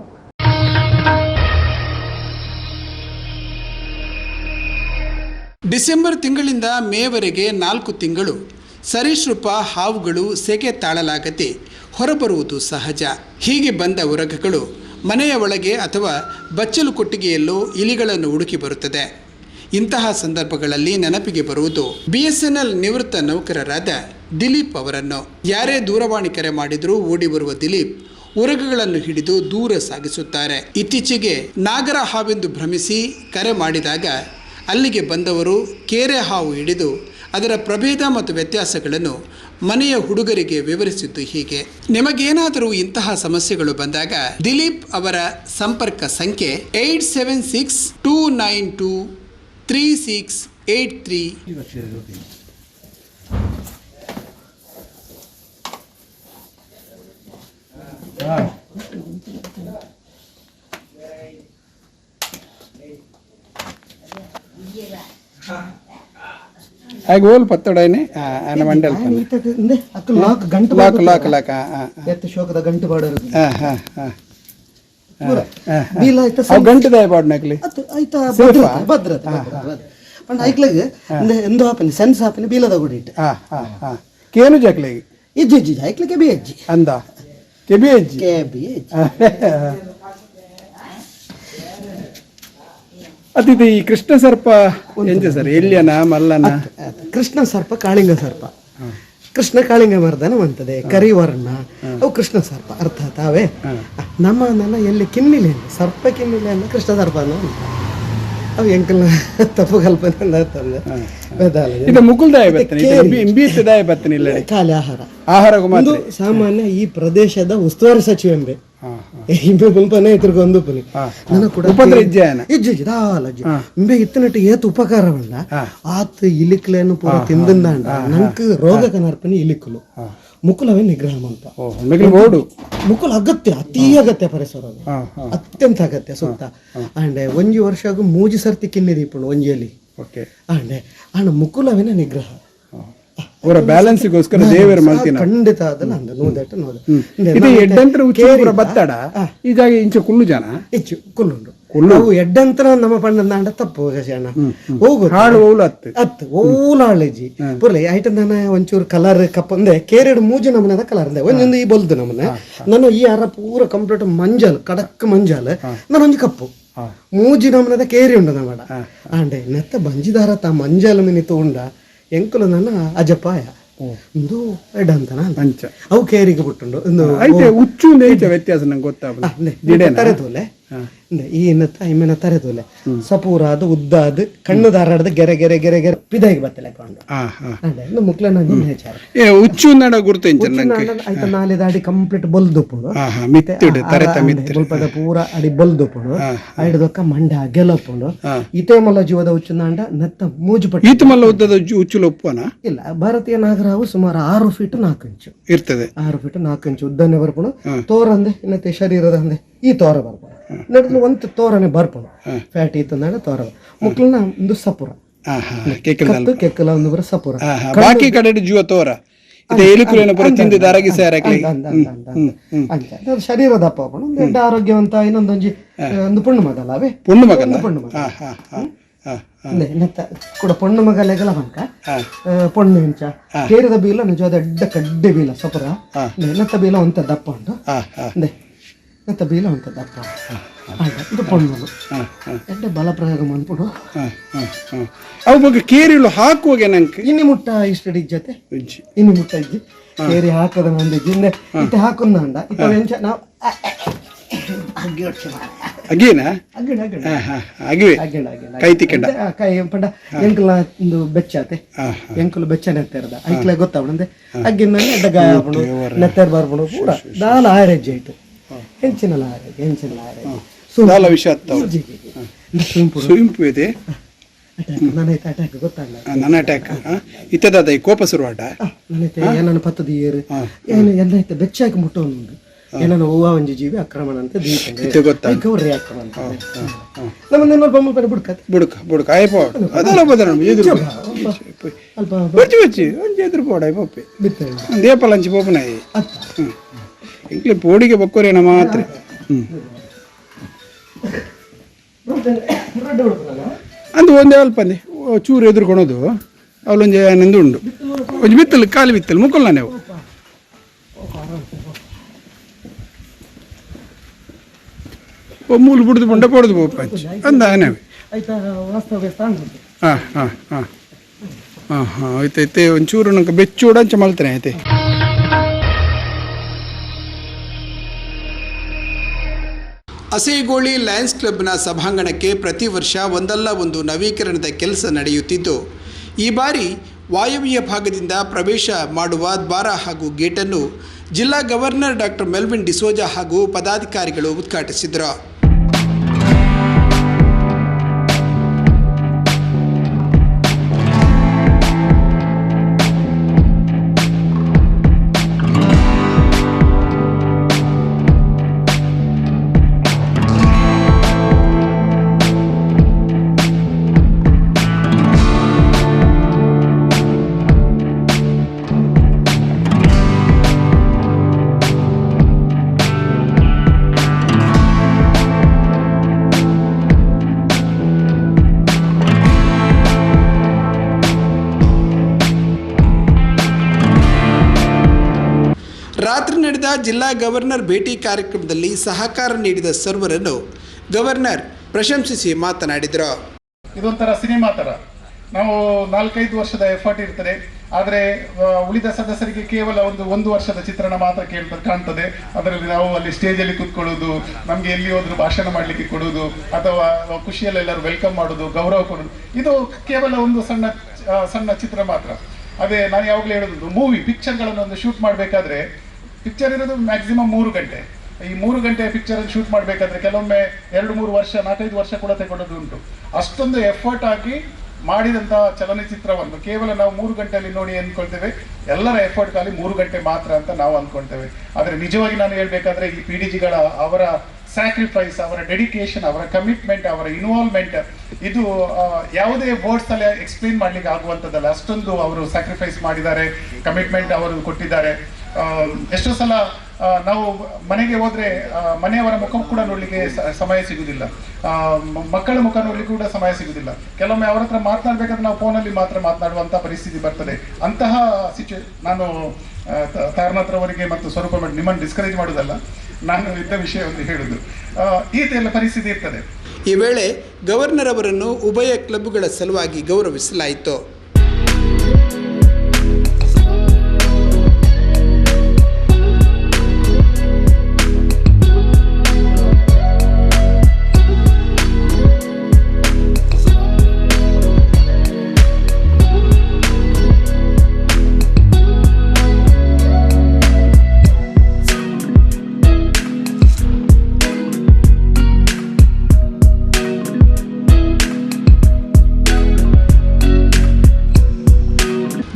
ಡಿಸೆಂಬರ್ ತಿಂಗಳಿಂದ ಮೇವರೆಗೆ ನಾಲ್ಕು ತಿಂಗಳು ಸರೀಸೃಪ ಹಾವುಗಳು ಸೆಗೆ ತಾಳಲಾಗದೆ ಹೊರಬರುವುದು ಸಹಜ. ಹೀಗೆ ಬಂದ ಉರಗಗಳು ಮನೆಯ ಒಳಗೆ ಅಥವಾ ಬಚ್ಚಲು ಕೊಟ್ಟಿಗೆಯಲ್ಲೂ ಇಲಿಗಳನ್ನು ಹುಡುಕಿ ಬರುತ್ತದೆ. ಇಂತಹ ಸಂದರ್ಭಗಳಲ್ಲಿ ನೆನಪಿಗೆ ಬರುವುದು ಬಿಎಸ್ಎನ್ಎಲ್ ಎಸ್ ಎನ್ ಎಲ್ ನಿವೃತ್ತ ನೌಕರರಾದ ದಿಲೀಪ್ ಅವರನ್ನು. ಯಾರೇ ದೂರವಾಣಿ ಕರೆ ಮಾಡಿದರೂ ಓಡಿ ಬರುವ ದಿಲೀಪ್ ಉರಗಗಳನ್ನು ಹಿಡಿದು ದೂರ ಸಾಗಿಸುತ್ತಾರೆ. ಇತ್ತೀಚೆಗೆ ನಾಗರ ಹಾವೆಂದು ಭ್ರಮಿಸಿ ಕರೆ ಮಾಡಿದಾಗ ಅಲ್ಲಿಗೆ ಬಂದವರು ಕೇರೆ ಹಾವು ಹಿಡಿದು ಅದರ ಪ್ರಭೇದ ಮತ್ತು ವ್ಯತ್ಯಾಸಗಳನ್ನು ಮನೆಯ ಹುಡುಗರಿಗೆ ವಿವರಿಸಿದ್ದು ಹೀಗೆ. ನಿಮಗೇನಾದರೂ ಇಂತಹ ಸಮಸ್ಯೆಗಳು ಬಂದಾಗ ದಿಲೀಪ್ ಅವರ ಸಂಪರ್ಕ ಸಂಖ್ಯೆ eight seven six two nine two three six eight three ಹಾಗೆ ಓಲ್ ಪತ್ತೊಡನೆ ಆನ ಮಂಡಲ್ ಇಂದೆ ಅಕ್ಕ ಲಾಕ್ ಗಂಟು ಲಾಕ್ ಲಾಕ್ ಲಾಕ್ ಅತ್ತು ಆಯ್ತಾ Safe ಆ? ಭದ್ರತೆ ಭದ್ರತೆ ಪಂಡ ಐಕ್ಲೆಗ್ ಎಂದು ಹಾಪನಿ ಸೆನ್ಸ್ ಹಾಪನಿ ಬೀಲದ ಗುಡಿ ಇಟ್ಟು. ಹಾಂ ಹಾಂ ಹಾಂ. ಕೇನು ಜಕ್ಲಿಗೆ ಇಜ್ಜಿ ಇಜ್ಜಿ ಐಕ್ಲೆಗೆ ಕೆಬಿ ಅಜ್ಜಿ ಅಂದ. ಕೆಬಿ ಅಜ್ಜಿ ಕೆ ಬಿ ಅಜ್ಜಿ ಅತಿಥಿ ಈ ಕೃಷ್ಣ ಸರ್ಪ ಎಂಜ ಸರ್? ಎಲ್ಲಿಯನ ಮಲ್ಲನ. ಕೃಷ್ಣ ಸರ್ಪ ಕಾಳಿಂಗ ಸರ್ಪ. ಕೃಷ್ಣ ಕಾಳಿಂಗ ಮರ್ದನ ಬಂತದೆ ಕರಿವರ್ಣ ಕೃಷ್ಣ ಸರ್ಪ ಅರ್ಥ ತಾವೇ? ನಮ್ಮ ನನ್ನ ಎಲ್ಲಿ ಕಿನ್ನಿಲೆ ಸರ್ಪ ಕಿನ್ನಿಲೆ ಅಂದ್ರೆ ಕೃಷ್ಣ ಸರ್ಪ ಅನ್ನೋ. ಅವು ಎಂಕಲ್ನ (laughs) ತಪ್ಪು ಕಲ್ಪನೆ ಬೇದಾಲ ಇದು ಮುಕುಲ್ದಾಯ ಇಂಬೀತದಾಯ ಬತ್ತನಿ ಇಲ್ಲ ಖಾಲಿ ಆಹಾರ. ಆಹಾರ ಒಂದು ಸಾಮಾನ್ಯ ಈ ಪ್ರದೇಶದ ಉಸ್ತುವಾರಿ ಸಚಿವ ಎಂಬೆ. ಇಂಬೆ ಪುಲ್ಪನೆ ಇದ್ರಿಗೆ ಒಂದು ಪುಲಿ ನನ್ನ ಕೂಡ ಇಜ್ಜಿ ಇಜ್ಜಿ ಇಂಬೆ ಇತ್ತನಟ್ಟು ಏತ್ ಉಪಕಾರವಲ್ಲ. ಆತ ಆತ್ ಇಲಿಕ್ಲೇನು ಪೂರ ತಿಂದಂದ ನಂಕ್ ರೋಗ ಕನರ್ಪನೆ ಇಲಿಕುಲು ಮುಕುಲವೇ ನಿಗ್ರಹ ಅಂತ. ಮುಕುಲ ಮಿಗಿಲು ಮುಕುಲ್ ಅಗತ್ಯ ಅತಿ ಅಗತ್ಯ ಪರಿಸರ ಅತ್ಯಂತ ಅಗತ್ಯ ಸುತ್ತ. ಅಂಡೆ ಒಂಜಿ ವರ್ಷ ಆಗು ಮೂಜಿ ಸರ್ತಿ ಕಿನ್ನಿದಿ ಇಪ್ಪುಂಡು ಒಂಜಿಯಲ್ಲಿ. ಓಕೆ. ಅಂಡೆ ಅಣ್ಣ ಮುಕುಲವಿನ ನಿಗ್ರಹ. ಅವರ ಬ್ಯಾಲೆನ್ಸಿಗೋಸ್ಕರ ದೇವರ ಮಲ್ತಿನ ಖಂಡಿತ ಆದನ ಅಂದ ನೂದಟ್ಟು ನೋದ ಇದು ಎಡ್ಡಂತರ ಉಚ್ಚ ಬತ್ತಾಡ. ಈ ಇಂಚ ಕುಲ್ಲು ಜನ? ಹೆಚ್ಚು ಕುಲ್ಲುಂಡು ನಾವು ಎಡ್ಡಂತರ ನಮ್ಮ ಪಂಡ ನಾಂಡ ತಪ್ಪು ಅಣ್ಣ ಹೋಗು ಹಾಳು ಓಲು ಅತ್ತು ಅತ್ ಓಲಾಳಜಿ ಪುರ್ಲೆ ಐಟ ನಾನು ಒಂಚೂರು ಕಲರ್ ಕಪ್ಪಂದೆ ಕೇರೆಡು ಮೂಜು ನಮನದ ಕಲರ್ ಅಂದೆ. ಒಂದೊಂದು ಈ ಬಲ್ದು ನಮ್ಮನೆ ನಾನು ಈ ಅರ ಪೂರ ಕಂಪ್ಲೀಟ್ ಮಂಜಲ್ ಕಡಕ್ ಮಂಜಲ್. ನಾನು ಒಂಜಿ ಕಪ್ಪು ಮೂಜಿ ನಮನದ ಕೇರಿ ಉಂಡ ನಮಡ ಆಂಡೆ ನೆತ್ತ ಬಂಜಿದಾರ ತ ಮಂಜಲ್ ಮಿನಿ ತೋಂಡ. ಎಂಕುಲು ನನ್ನ ಅಜಪಾಯ. ಒಂದು ಎಡ್ಡಂತನ ಅಂತ ಅಂಚ. ಅವು ಕೇರಿಗೆ ಬಿಟ್ಟುಂಡು. ಐತೆ ಉಚ್ಚು ನೇಚ ವ್ಯತ್ಯಾಸ ನಂಗೆ ಗೊತ್ತಾಗ ತರೆದೋಲೆ ಈ ನತ್ತ ಇಮ್ಮೆನ ತರೆದೋಲೆ. ಸಪೂರ ಅದು ಉದ್ದ ಅದು ಕಣ್ಣು ಧಾರಾಡದ ಗೆರೆ ಗೆರೆ ಗೆರೆ ಗೆರೆ ಪಿದಾಗಿ ಬತ್ತಲೆ ಕೊಂಡು. ಇನ್ನು ಮುಕ್ಲನ ನಿನ್ನ ಹೆಚ್ಚಾರ ಏ ಉಚ್ಚು ನಡ ಗುರುತು ಇಂಚ ನಂಗೆ? ಆಯ್ತ ನಾಲೆ ದಾಡಿ ಕಂಪ್ಲೀಟ್ ಬಲ್ದುಪ್ಪುಡು ಮಿತ್ತಿಡು ತರೆತ ಮಿತ್ತಿಡು. ಬಲ್ಪದ ಪೂರ ಅಡಿ ಬಲ್ದುಪ್ಪುಡು ಐಡದೊಕ್ಕ ಮಂಡ ಗೆಲಪ್ಪುಡು ಇತೇ ಮಲ್ಲ ಜೀವದ ಉಚ್ಚುನಾಂಡ ನತ್ತ ಮೂಜು ಪಟ್ಟು ಈತ ಮಲ್ಲ ಉದ್ದದ ಉಚ್ಚು ಲೊಪ್ಪನ ಇಲ್ಲ ಭಾರತೀಯ ನಾಗರಾವು ಸುಮಾರು ಆರು ಫೀಟ್ ನಾಲ್ಕು ಇಂಚು. ಇರ್ತದೆ. ಆರು ಫೀಟ್ ನಾಲ್ಕು ಇಂಚು ಉದ್ದನೆ ಬರ್ಪುಡು ತೋರಂದೆ ಇನ್ನತ್ತೆ ಶರೀರದ ಅಂದೆ ಈ ತೋರ ಬರ್ಬೋದು ನಡೆದು ಒಂದು ತೋರನೆ ಬರ್ಪಣ ಫ್ಯಾಟ್ ಇತ್ತಂದಾಗ ತೋರ ಮುಕ್ಲನ ಒಂದು ಸಪುರ. ಕತ್ತು ಕೆಕ್ಕಲ ಒಂದು ಬರ ಸಪುರ. ಬಾಕಿ ಕಡೆ ಜೀವ ತೋರ. ಪುರ ತಿಂದು ದರಗಿ. ಅದು ಶರೀರ ದಪ್ಪ. ಒಂದು ಎಡ್ಡ ಆರೋಗ್ಯವಂತ ಇನ್ನೊಂದೊಂಜಿ ಒಂದು ಪುಣ್ಣು ಮಗಲ್ಲ ಅವೇ. ಪುಣ್ಣು ಒಂದು ಪುಣ್ಣು ಮಗ ಕೂಡ ಪೊಣ್ಣು ಮಗಲೆಗಲ ಬಂಕ ಪೊಣ್ಣು ಇಂಚ. ಕೇರಿದ ಬೀಲ ನಿಜ ದೊಡ್ಡ ಕಡ್ಡೆ ಬೀಲ ಸಪುರ. ನೆತ್ತ ಬೀಲ ಒಂತ ದಪ್ಪ ಉಂಟು. ನೆನತ ಬೀಲ ಒಂತ ದಪ್ಪ ಇದು ಪೊಣ್ಣು ಎಡ್ಡ ಮಾಡ್ಬಿಡು. ಅವು ಬಗ್ಗೆ ಕೇರಿಲು ಹಾಕುವಾಗೆ ನಂಗೆ ಇನ್ನಿ ಮುಟ್ಟ ಇಷ್ಟಡಿ ಜೊತೆ? ಉಜ್ಜಿ ಇನ್ನು ಮುಟ್ಟ ಇಜ್ಜಿ. ಕೇರಿ ಹಾಕದ ಮುಂದೆ ಜಿಂದೆ ಅಂಡ ನಾವು. ಅಗೇನ ಅಗಿವೆ ಅಗ್ಗಿಡ ಕೈ ತಿಕ್ಕಂಡ? ಕೈ ಪಂಡ? ಎಂಕಲ ಒಂದು ಬೆಚ್ಚಾತೆ ಎಂಕಲು ಬೆಚ್ಚ ನೆತ್ತೆರ್ದ ಐಕ್ಲೆ ಗೊತ್ತಾವಣಂದೆ ಅಗ್ಗಿನ ಎಡ್ಡ ಗಾಯ ಆಗ್ಬಿಡು. ನೆತ್ತರ್ ಬರ್ಬಿಡು. ಕೂಡ ದಾಲ ಆರೆಜ್ಜೆ ಆಯ್ತು. ಹೆಂಚಿನಲ್ಲ ಆರೆಜ್ಜೆ ಹೆಂಚಿನಲ್ಲ ಆರೆಜ್ಜೆ ದಾಲ ವಿಷ ಸ್ವಿಂಪು ಸುಯಿಂಪು ಇದೆ ನನ್ನ ಅಟ್ಯಾಕ್ ಇತ್ತದ ಈ ಕೋಪ ಶುರುವಾಟ ಏನನ್ನು ಪತ್ತದ ಏರು? ಏನು ಏನೈತೆ ಬೆಚ್ಚಾಕಿ ಮುಟ್ಟೋನು ಏನನ್ನ ಹೂವ ಒಂಜಿ ಜೀವಿ ಆಕ್ರಮಣ ಅಂತ ಇದು ಗೊತ್ತಾಗ ರಿಯಾಕ್ಟ್ ಅಂತ ನಮ್ಮನ್ನ ಇನ್ನೊಬ್ಬ ಬಮ್ಮನ ಬುಡ್ಕ? ಬುಡ್ಕ ಬುಡಕ. ಅದೆಲ್ಲ ಎದುರು ಅಲ್ಪ ಬಚ್ಚಿ ಬಚ್ಚಿ ಒಂಜಿ ಎದುರು ಪೋಡ ದೇಪಲ್ ಅಂಚಿ ಪೋಪನಾಯಿ ಇಂಕ್ಲೆ ಪೋಡಿಗೆ ಬಕ್ಕೋರೇನ ಮಾತ್ರ. ಹುಡುಗರಲ್ಲ ಅಂದು ಒಂದೇ ಅಲ್ಪಂದೆ ಚೂರು ಎದುರುಕೊಳೋದು ಅವಳೊಂದು ಆನಂದ ಉಂಡು ಒಂಜಿ ಬಿತ್ತಲು, ಕಾಲಿ ಬಿತ್ತಲು ಮುಕ್ಕಲ್ಲ ನೀವು. ಮೂಲು ಬಿಡ್ದು ಬಂಡ ಪೊಡ್ದು ಪೋಪಂಚ್ ಅಂದ ಸ್ಥಾನ ಹಾಂ ಹಾಂ ಹಾಂ. ಹಾಂ ಹಾಂ ಆಯ್ತೈತೆ ಒಂಚೂರು ನಂಗೆ ಬೆಚ್ಚೂಡ ಅಂಚ ಮಲ್ತಾನೆ ಐತೆ ಅಸೇಗೋಳಿ ಲಯನ್ಸ್ ಕ್ಲಬ್ನ ಸಭಾಂಗಣಕ್ಕೆ ಪ್ರತಿ ವರ್ಷ ಒಂದಲ್ಲ ಒಂದು ನವೀಕರಣದ ಕೆಲಸ ನಡೆಯುತ್ತಿದ್ದು, ಈ ಬಾರಿ ವಾಯವ್ಯ ಭಾಗದಿಂದ ಪ್ರವೇಶ ಮಾಡುವ ದ್ವಾರ ಹಾಗೂ ಗೇಟನ್ನು ಜಿಲ್ಲಾ ಗವರ್ನರ್ ಡಾಕ್ಟರ್ ಮೆಲ್ವಿನ್ ಡಿಸೋಜಾ ಹಾಗೂ ಪದಾಧಿಕಾರಿಗಳು ಉದ್ಘಾಟಿಸಿದರು. ಜಿಲ್ಲಾ ಗವರ್ನರ್ ಭೇಟಿ ಕಾರ್ಯಕ್ರಮದಲ್ಲಿ ಸಹಕಾರ ನೀಡಿದ ಸರ್ವರನ್ನು ಗವರ್ನರ್ ಪ್ರಶಂಸಿಸಿ ಮಾತನಾಡಿದರು. ಇದೊಂಥರ ಸಿನಿಮಾ ಥರ ನಾವು ನಾಲ್ಕೈದು ವರ್ಷದ ಎಫರ್ಟ್ ಇರ್ತದೆ. ಆದರೆ ಉಳಿದ ಸದಸ್ಯರಿಗೆ ಕೇವಲ ಒಂದು ಒಂದು ವರ್ಷದ ಚಿತ್ರಣ ಮಾತ್ರ ಕೇಳ್ತಾರೆ ಕಾಣ್ತದೆ. ಅದರಲ್ಲಿ ನಾವು ಅಲ್ಲಿ ಸ್ಟೇಜಲ್ಲಿ ಕೂತ್ಕೊಳ್ಳೋದು, ನಮಗೆ ಎಲ್ಲಿ ಹೋದ್ರು ಭಾಷಣ ಮಾಡಲಿಕ್ಕೆ ಕೊಡೋದು, ಅಥವಾ ಖುಷಿಯಲ್ಲಿ ಎಲ್ಲರೂ ವೆಲ್ಕಮ್ ಮಾಡೋದು, ಗೌರವ ಕೊಡೋದು. ಇದು ಕೇವಲ ಒಂದು ಸಣ್ಣ ಸಣ್ಣ ಚಿತ್ರ ಮಾತ್ರ. ಅದೇ, ನಾನು ಯಾವಾಗಲೂ ಹೇಳೋದು ಮೂವಿ ಪಿಕ್ಚರ್ಗಳನ್ನು ಒಂದು ಶೂಟ್ ಮಾಡಬೇಕಾದ್ರೆ ಪಿಕ್ಚರ್ ಇರೋದು ಮ್ಯಾಕ್ಸಿಮಮ್ ಮೂರು ಗಂಟೆ. ಈ ಮೂರು ಗಂಟೆ ಪಿಕ್ಚರ್ ಶೂಟ್ ಮಾಡಬೇಕಾದ್ರೆ ಕೆಲವೊಮ್ಮೆ ಎರಡು, ಮೂರು ವರ್ಷ, ನಾಲ್ಕೈದು ವರ್ಷ ಕೂಡ ತಗೊಳ್ಳೋದು ಉಂಟು. ಅಷ್ಟೊಂದು ಎಫರ್ಟ್ ಆಗಿ ಮಾಡಿದಂಥ ಚಲನಚಿತ್ರವನ್ನು ಕೇವಲ ನಾವು ಮೂರು ಗಂಟೆಯಲ್ಲಿ ನೋಡಿ ಅಂದ್ಕೊಳ್ತೇವೆ. ಎಲ್ಲರ ಎಫರ್ಟ್ ಖಾಲಿ ಮೂರು ಗಂಟೆ ಮಾತ್ರ ಅಂತ ನಾವು ಅಂದ್ಕೊಳ್ತೇವೆ. ಆದರೆ ನಿಜವಾಗಿ ನಾನು ಹೇಳಬೇಕಾದ್ರೆ ಈ ಪಿ ಡಿ ಜಿಗಳ ಅವರ ಸ್ಯಾಕ್ರಿಫೈಸ್ ಅವರ ಡೆಡಿಕೇಶನ್ ಅವರ ಕಮಿಟ್ಮೆಂಟ್ ಅವರ ಇನ್ವಾಲ್ವ್ಮೆಂಟ್ ಇದು ಯಾವುದೇ ವರ್ಡ್ಸ್ ಅಲ್ಲಿ ಎಕ್ಸ್ಪ್ಲೇನ್ ಮಾಡ್ಲಿಕ್ಕೆ ಆಗುವಂಥದ್ದಲ್ಲ. ಅಷ್ಟೊಂದು ಅವರು ಸ್ಯಾಕ್ರಿಫೈಸ್ ಮಾಡಿದ್ದಾರೆ ಕಮಿಟ್ಮೆಂಟ್ ಅವರು ಕೊಟ್ಟಿದ್ದಾರೆ. ಎಷ್ಟೋ ಸಲ ನಾವು ಮನೆಗೆ ಹೋದ್ರೆ ಮನೆಯವರ ಮುಖ ಕೂಡ ನೋಡ್ಲಿಕ್ಕೆ ಸಮಯ ಸಿಗುದಿಲ್ಲ. ಆ, ಮಕ್ಕಳ ಮುಖ ನೋಡ್ಲಿಕ್ಕೆ ಕೂಡ ಸಮಯ ಸಿಗುದಿಲ್ಲ. ಕೆಲವೊಮ್ಮೆ ಅವರ ಹತ್ರ ಮಾತನಾಡ್ಬೇಕಾದ್ರೆ ನಾವು ಫೋನಲ್ಲಿ ಮಾತ್ರ ಮಾತನಾಡುವಂತ ಪರಿಸ್ಥಿತಿ ಬರ್ತದೆ. ಅಂತಹ ಸಿಚು ನಾನು ತಾರನಾಥ್ರವರಿಗೆ ಮತ್ತು ಸ್ವರೂಪ ಮಾಡಿ ನಿಮ್ಮನ್ನು ಡಿಸ್ಕರೇಜ್ ಮಾಡೋದಲ್ಲ ನಾನು ಇದ್ದ ವಿಷಯವನ್ನು ಹೇಳುದು. ಆ, ಈ ಎಲ್ಲ ಪರಿಸ್ಥಿತಿ ಇರ್ತದೆ. ಈ ವೇಳೆ ಗವರ್ನರ್ ಅವರನ್ನು ಉಭಯ ಕ್ಲಬ್ಗಳ ಸಲುವಾಗಿ ಗೌರವಿಸಲಾಯಿತು.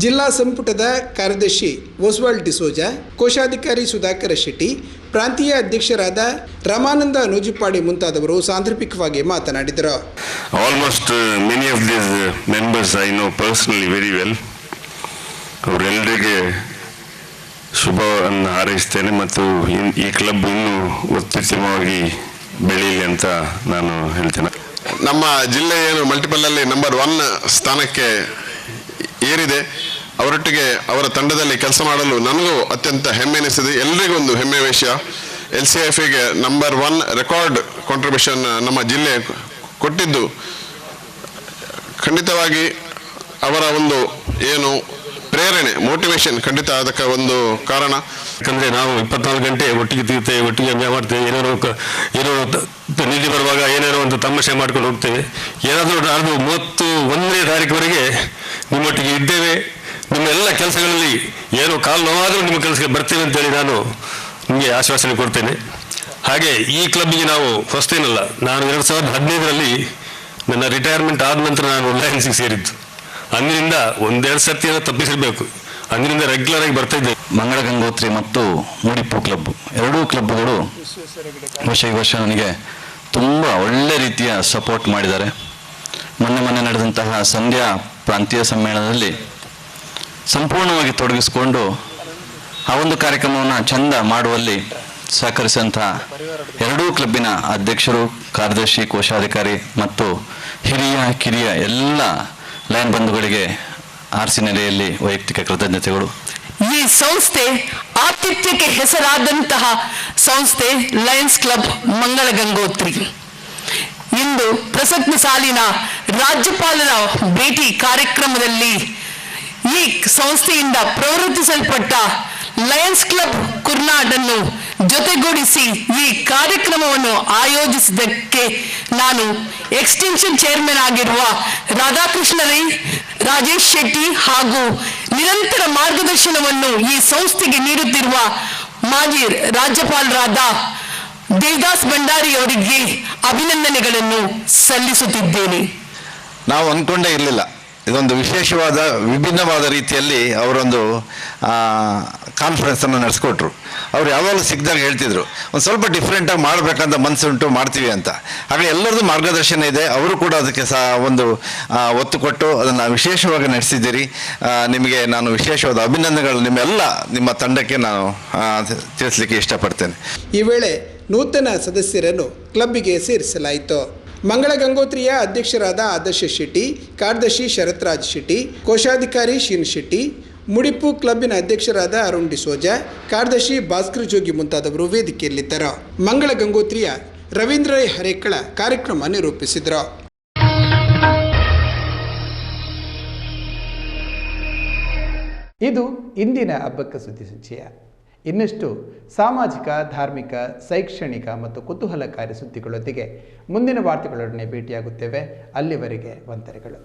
ಜಿಲ್ಲಾ ಸಂಪುಟದ ಕಾರ್ಯದರ್ಶಿ ಒಸ್ವಾಲ್ ಡಿಸೋಜಾ ಕೋಶಾಧಿಕಾರಿ ಸುಧಾಕರ ಶೆಟ್ಟಿ ಪ್ರಾಂತೀಯ ಅಧ್ಯಕ್ಷರಾದ ರಾಮಾನಂದ ನೂಜಿಪಾಡಿ ಮುಂತಾದವರು ಸಾಂದರ್ಭಿಕವಾಗಿ ಮಾತನಾಡಿದರು. Almost many of this members I know personally very well ಅವರೆಲ್ಲರಿಗೆ ಶುಭವನ್ನು ಹಾರೈಸ್ತೇನೆ ಮತ್ತು ಈ ಕ್ಲಬ್ ಇನ್ನೂ ಅತ್ಯುತ್ತಮವಾಗಿ ಬೆಳೀಲಿ ಅಂತ ನಾನು ಹೇಳ್ತೇನೆ. ನಮ್ಮ ಜಿಲ್ಲೆ ಏನು ಮಲ್ಟಿಪಲ್ ಅಲ್ಲಿ ನಂಬರ್ ಒನ್ ಸ್ಥಾನಕ್ಕೆ ಏರಿದೆ. ಅವರೊಟ್ಟಿಗೆ ಅವರ ತಂಡದಲ್ಲಿ ಕೆಲಸ ಮಾಡಲು ನನಗೂ ಅತ್ಯಂತ ಹೆಮ್ಮೆ ಎನಿಸಿದೆ. ಎಲ್ಲರಿಗೂ ಒಂದು ಹೆಮ್ಮೆ ವಿಷಯ L C F number one record contribution ನಮ್ಮ ಜಿಲ್ಲೆ ಕೊಟ್ಟಿದ್ದು. ಖಂಡಿತವಾಗಿ ಅವರ ಒಂದು ಏನು ಪ್ರೇರಣೆ ಮೋಟಿವೇಶನ್ ಖಂಡಿತ ಅದಕ್ಕೆ ಒಂದು ಕಾರಣ. ಯಾಕಂದರೆ ನಾವು ಇಪ್ಪತ್ನಾಲ್ಕು ಗಂಟೆ ಒಟ್ಟಿಗೆ ತೀರ್ತೇವೆ ಒಟ್ಟಿಗೆ ಮಾಡ್ತೇವೆ. ಏನಾದ್ರು ಏನೋ ತ- ಬರುವಾಗ ಏನೇನೋ ಒಂದು ತಮಾಷೆ ಮಾಡ್ಕೊಂಡು ಹೋಗ್ತೇವೆ. ಏನಾದರೂ ನಾಡ್ದು ಮೂವತ್ತು ಒಂದನೇ ತಾರೀಕುವರೆಗೆ ನಿಮ್ಮೊಟ್ಟಿಗೆ ಇದ್ದೇವೆ. ನಿಮ್ಮ ಎಲ್ಲ ಕೆಲಸಗಳಲ್ಲಿ ಏನೋ ಕಾಲು ನೋವಾದರೂ ನಿಮ್ಮ ಕೆಲಸಕ್ಕೆ ಬರ್ತೀವಿ ಅಂತೇಳಿ ನಾನು ನಿಮಗೆ ಆಶ್ವಾಸನೆ ಕೊಡ್ತೇನೆ. ಹಾಗೆ ಈ ಕ್ಲಬ್ಗೆ ನಾವು ಹೊಸ್ತೇನಲ್ಲ ನಾನು ಎರಡು ಸಾವಿರದ ಹದಿನೈದರಲ್ಲಿ ನನ್ನ ರಿಟೈರ್ಮೆಂಟ್ ಆದ ನಂತರ ನಾನು ಲಯನ್ಸಿಗೆ ಸೇರಿದ್ದು. ಅಂದಿನಿಂದ ಒಂದೆರಡು ಸರ್ತಿ ಏನೋ ತಪ್ಪಿಸಿರಬೇಕು. ಅಂದಿನಿಂದ ರೆಗ್ಯುಲರ್ ಆಗಿ ಬರ್ತಾ ಇದ್ದೆ. ಮಂಗಳ ಗಂಗೋತ್ರಿ ಮತ್ತು ಮೂಡಿಪ್ಪು ಕ್ಲಬ್. ಎರಡೂ ಕ್ಲಬ್ಗಳು ವರ್ಷ ಈ ವರ್ಷ ನನಗೆ ತುಂಬ ಒಳ್ಳೆ ರೀತಿಯ ಸಪೋರ್ಟ್ ಮಾಡಿದ್ದಾರೆ. ಮೊನ್ನೆ ಮೊನ್ನೆ ನಡೆದಂತಹ ಸಂಧ್ಯಾ ಪ್ರಾಂತೀಯ ಸಮ್ಮೇಳನದಲ್ಲಿ ಸಂಪೂರ್ಣವಾಗಿ ತೊಡಗಿಸಿಕೊಂಡು ಆ ಒಂದು ಕಾರ್ಯಕ್ರಮವನ್ನು ಚಂದ ಮಾಡುವಲ್ಲಿ ಸಹಕರಿಸಿದಂತಹ ಎರಡೂ ಕ್ಲಬ್ಬಿನ ಅಧ್ಯಕ್ಷರು, ಕಾರ್ಯದರ್ಶಿ, ಕೋಶಾಧಿಕಾರಿ ಮತ್ತು ಹಿರಿಯ, ಕಿರಿಯ ಎಲ್ಲ ಲಯನ್ ಬಂಧುಗಳಿಗೆ ಆರ್ಸಿ ನೆಲೆಯಲ್ಲಿ ವೈಯಕ್ತಿಕ ಕೃತಜ್ಞತೆಗಳು. ಈ ಸಂಸ್ಥೆ ಆತಿಥ್ಯಕ್ಕೆ ಹೆಸರಾದಂತಹ ಸಂಸ್ಥೆ ಲಯನ್ಸ್ ಕ್ಲಬ್ ಮಂಗಳ ಗಂಗೋತ್ರಿ. ಇಂದು ಪ್ರಸಕ್ತ ಸಾಲಿನ ರಾಜ್ಯಪಾಲರ ಭೇಟಿ ಕಾರ್ಯಕ್ರಮದಲ್ಲಿ ಈ ಸಂಸ್ಥೆಯಿಂದ ಪ್ರವರ್ತಿಸಲ್ಪಟ್ಟ ಲಯನ್ಸ್ ಕ್ಲಬ್ ಕುರ್ನಾಡನ್ನು ಜೊತೆಗೂಡಿಸಿ ಈ ಕಾರ್ಯಕ್ರಮವನ್ನು ಆಯೋಜಿಸಿದ್ದಕ್ಕೆ ನಾನು ಎಕ್ಸ್ಟೆನ್ಷನ್ ಚೇರ್ಮನ್ ಆಗಿರುವ ರಾಧಾಕೃಷ್ಣ ರೈ ರಾಜೇಶ್ ಶೆಟ್ಟಿ ಹಾಗೂ ನಿರಂತರ ಮಾರ್ಗದರ್ಶನವನ್ನು ಈ ಸಂಸ್ಥೆಗೆ ನೀಡುತ್ತಿರುವ ಮಾಜಿ ರಾಜ್ಯಪಾಲರಾದ ದೇವದಾಸ್ ಭಂಡಾರಿ ಅವರಿಗೆ ಅಭಿನಂದನೆಗಳನ್ನು ಸಲ್ಲಿಸುತ್ತಿದ್ದೇನೆ. ನಾವು ಅನ್ಕೊಂಡೇ ಇರಲಿಲ್ಲ. ಇದೊಂದು ವಿಶೇಷವಾದ, ವಿಭಿನ್ನವಾದ ರೀತಿಯಲ್ಲಿ ಅವರೊಂದು ಕಾನ್ಫರೆನ್ಸನ್ನು ನಡೆಸ್ಕೊಟ್ರು. ಅವ್ರು ಯಾವಾಗಲೂ ಸಿಕ್ಕಿದಾಗ ಹೇಳ್ತಿದ್ರು, ಒಂದು ಸ್ವಲ್ಪ ಡಿಫ್ರೆಂಟಾಗಿ ಮಾಡಬೇಕಂತ ಮನಸ್ಸುಂಟು ಮಾಡ್ತೀವಿ ಅಂತ. ಹಾಗೆ ಎಲ್ಲರದ್ದು ಮಾರ್ಗದರ್ಶನ ಇದೆ, ಅವರು ಕೂಡ ಅದಕ್ಕೆ ಸಹ ಒಂದು ಒತ್ತು ಕೊಟ್ಟು ಅದನ್ನು ವಿಶೇಷವಾಗಿ ನಡೆಸಿದ್ದೀರಿ. ನಿಮಗೆ ನಾನು ವಿಶೇಷವಾದ ಅಭಿನಂದನೆಗಳು, ನಿಮ್ಮೆಲ್ಲ ನಿಮ್ಮ ತಂಡಕ್ಕೆ ನಾನು ತಿಳಿಸ್ಲಿಕ್ಕೆ ಇಷ್ಟಪಡ್ತೇನೆ. ಈ ವೇಳೆ ನೂತನ ಸದಸ್ಯರನ್ನು ಕ್ಲಬ್ಬಿಗೆ ಸೇರಿಸಲಾಯಿತು. ಮಂಗಳ ಗಂಗೋತ್ರಿಯ ಅಧ್ಯಕ್ಷರಾದ ಆದರ್ಶ ಶೆಟ್ಟಿ ಕಾರ್ಯದರ್ಶಿ ಶರತ್ರಾಜ್ ಶೆಟ್ಟಿ, ಕೋಶಾಧಿಕಾರಿ ಶೀನ್ ಶೆಟ್ಟಿ, ಮುಡಿಪು ಕ್ಲಬ್ಬಿನ ಅಧ್ಯಕ್ಷರಾದ ಅರುಣ್ ಡಿಸೋಜ ಕಾರ್ಯದರ್ಶಿ ಭಾಸ್ಕರ್ ಜೋಗಿ ಮುಂತಾದವರು ವೇದಿಕೆಯಲ್ಲಿದ್ದರು. ಮಂಗಳ ಗಂಗೋತ್ರಿಯ ರವೀಂದ್ರ ರೈ ಹರೇಕಳ ಕಾರ್ಯಕ್ರಮ ನಿರೂಪಿಸಿದರು. ಇದು ಇಂದಿನ ಹಬ್ಬಕ್ಕ ಸುದ್ದಿ ಸಂಚಯ. ಇನ್ನಷ್ಟು ಸಾಮಾಜಿಕ ಧಾರ್ಮಿಕ ಶೈಕ್ಷಣಿಕ ಮತ್ತು ಕುತೂಹಲಕಾರಿ ಸುದ್ದಿಗಳೊಂದಿಗೆ ಮುಂದಿನ ವಾರ್ತೆಗಳೊಡನೆ ಭೇಟಿಯಾಗುತ್ತೇವೆ. ಅಲ್ಲಿವರೆಗೆ ವಂದನೆಗಳು.